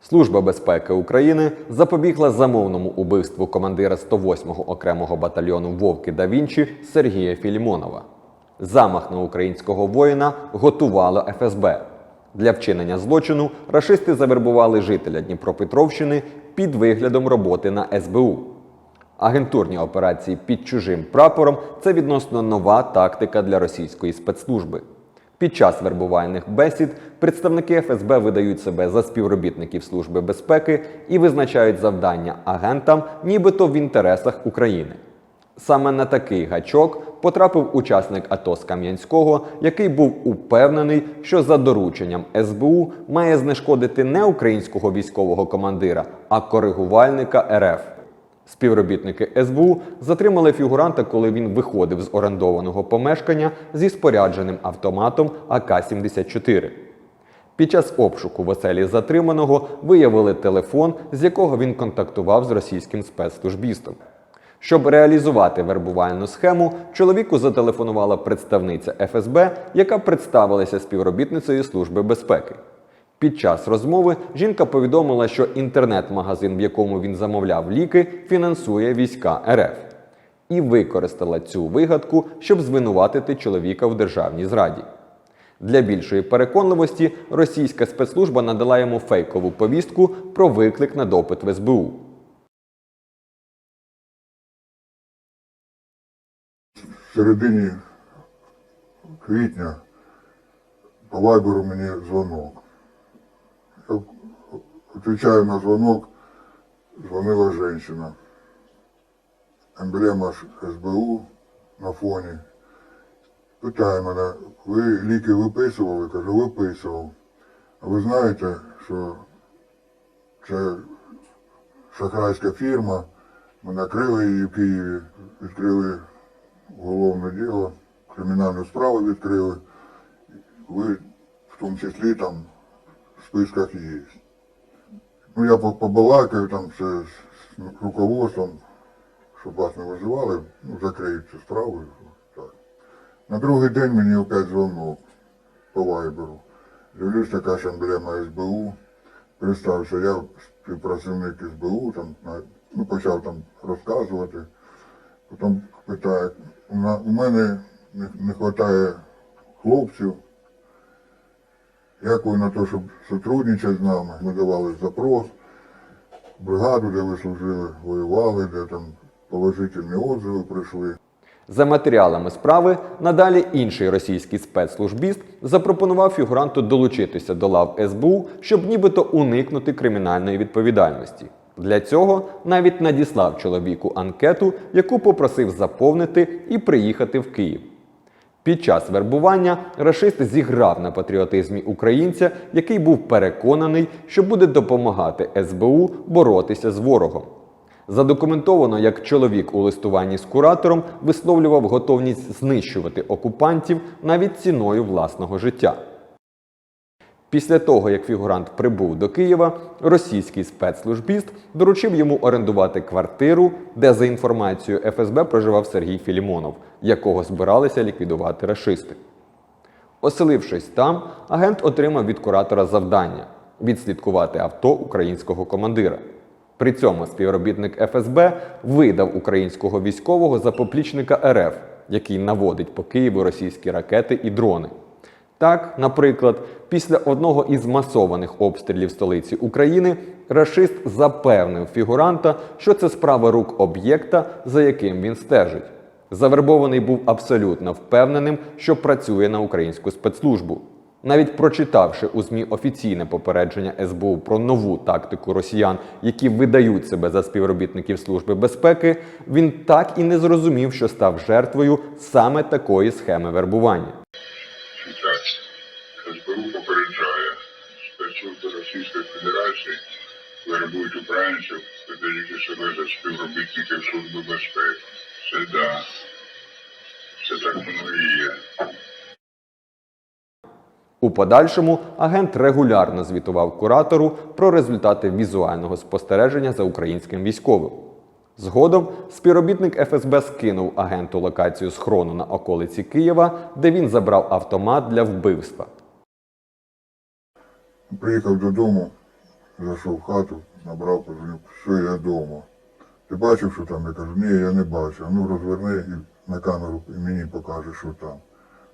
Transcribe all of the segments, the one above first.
Служба безпеки України запобігла замовному убивству командира 108-го окремого батальйону Вовки да Вінчі Сергія Філімонова. Замах на українського воїна готувало ФСБ. Для вчинення злочину рашисти завербували жителя Дніпропетровщини під виглядом роботи на СБУ. Агентурні операції під чужим прапором це відносно нова тактика для російської спецслужби. Під час вербувальних бесід представники ФСБ видають себе за співробітників Служби безпеки і визначають завдання агентам, нібито в інтересах України. Саме на такий гачок потрапив учасник АТО з Кам'янського, який був упевнений, що за дорученням СБУ має знешкодити не українського військового командира, а коригувальника РФ. Співробітники СБУ затримали фігуранта, коли він виходив з орендованого помешкання зі спорядженим автоматом АК-74. Під час обшуку в оселі затриманого виявили телефон, з якого він контактував з російським спецслужбістом. Щоб реалізувати вербувальну схему, чоловіку зателефонувала представниця ФСБ, яка представилася співробітницею Служби безпеки. Під час розмови жінка повідомила, що інтернет-магазин, в якому він замовляв ліки, фінансує війська РФ, і використала цю вигадку, щоб звинуватити чоловіка в державній зраді. Для більшої переконливості російська спецслужба надала йому фейкову повістку про виклик на допит в СБУ. В середині квітня по вайберу мені дзвонок. Відповідаю на дзвонок, дзвонила жінка. Емблема СБУ на фоні. Питає мене, ви ліки виписували? Кажу, виписував. А ви знаєте, що це шахрайська фірма, ми накрили її в Києві, відкрили уголовне діло, кримінальну справу відкрили. Ви в тому числі там в списках є. Ну, я побалакаю там це з руководством, щоб вас не визивали, ну, закриють цю справу. Так. На другий день мені опять дзвонок по вайберу. Дивлюсь, така ж емблема СБУ. Представився, я співпрацівник СБУ, там, ну, почав там розказувати. Потім питає, у, мене не, не вистачає хлопців. Як ви на те, щоб сотрудничати з нами? Ми давали запрос, бригаду, де ви служили, воювали, де там положительні отзиви прийшли. За матеріалами справи надалі інший російський спецслужбіст запропонував фігуранту долучитися до лав СБУ, щоб нібито уникнути кримінальної відповідальності. Для цього навіть надіслав чоловіку анкету, яку попросив заповнити і приїхати в Київ. Під час вербування рашист зіграв на патріотизмі українця, який був переконаний, що буде допомагати СБУ боротися з ворогом. Задокументовано, як чоловік у листуванні з куратором висловлював готовність знищувати окупантів навіть ціною власного життя. Після того, як фігурант прибув до Києва, російський спецслужбіст доручив йому орендувати квартиру, де, за інформацією ФСБ, проживав Сергій Філімонов, якого збиралися ліквідувати рашисти. Оселившись там, агент отримав від куратора завдання відслідкувати авто українського командира. При цьому співробітник ФСБ видав українського військового за поплічника РФ, який наводить по Києву російські ракети і дрони. Так, наприклад, після одного із масованих обстрілів столиці України рашист запевнив фігуранта, що це справа рук об'єкта, за яким він стежить. Завербований був абсолютно впевненим, що працює на українську спецслужбу. Навіть прочитавши у ЗМІ офіційне попередження СБУ про нову тактику росіян, які видають себе за співробітників Служби безпеки, він так і не зрозумів, що став жертвою саме такої схеми вербування. Федерації вербують українців, видаючи себе за співробітників Служби безпеки. Це да. Це так воно і є. У подальшому агент регулярно звітував куратору про результати візуального спостереження за українським військовим. Згодом співробітник ФСБ скинув агенту локацію схрону на околиці Києва, де він забрав автомат для вбивства. Приїхав додому, зайшов в хату, набрав, позвонив, все, я вдома. Ти бачив, що там? Я кажу, ні, я не бачив. Ну розверни і на камеру і мені покаже, що там.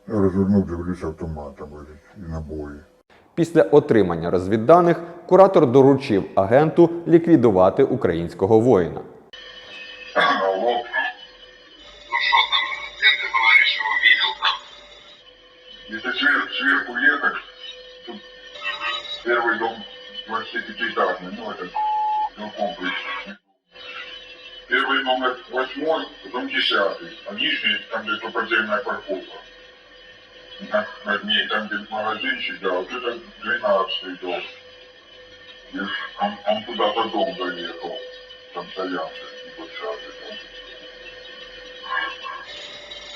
Я розвернув, дивлюся, автомат і набої. Після отримання розвідданих куратор доручив агенту ліквідувати українського воїна. 25-этажный, ну это ну, комплекс. Первый номер восьмой, потом десятый, а нижний, там где подземная парковка. На, над ней, там где магазинчик, да, вот это 12 дом. И он, он куда-то дом заехал, там стоянка, небольшая. да.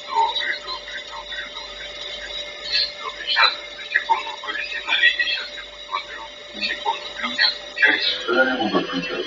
Добрый, добрый, добрый, добрый. Добрый, сейчас, повиси на линии, сейчас я посмотрю. Секунду, ключ. Да я буду отключать.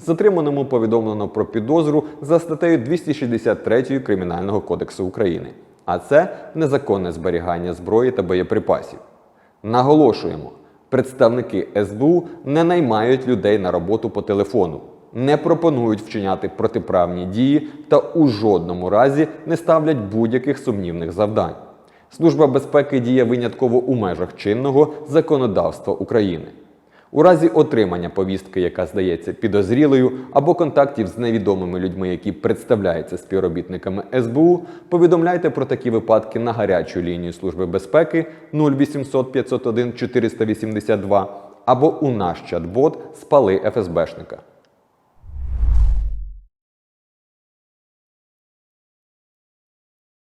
Затриманому повідомлено про підозру за статтею 263 Кримінального кодексу України, а це незаконне зберігання зброї та боєприпасів. Наголошуємо, представники СБУ не наймають людей на роботу по телефону, не пропонують вчиняти протиправні дії та у жодному разі не ставлять будь-яких сумнівних завдань. Служба безпеки діє винятково у межах чинного законодавства України. У разі отримання повістки, яка здається підозрілою, або контактів з невідомими людьми, які представляються співробітниками СБУ, повідомляйте про такі випадки на гарячу лінію Служби безпеки 0800 501 482 або у наш чат-бот Спали ФСБшника.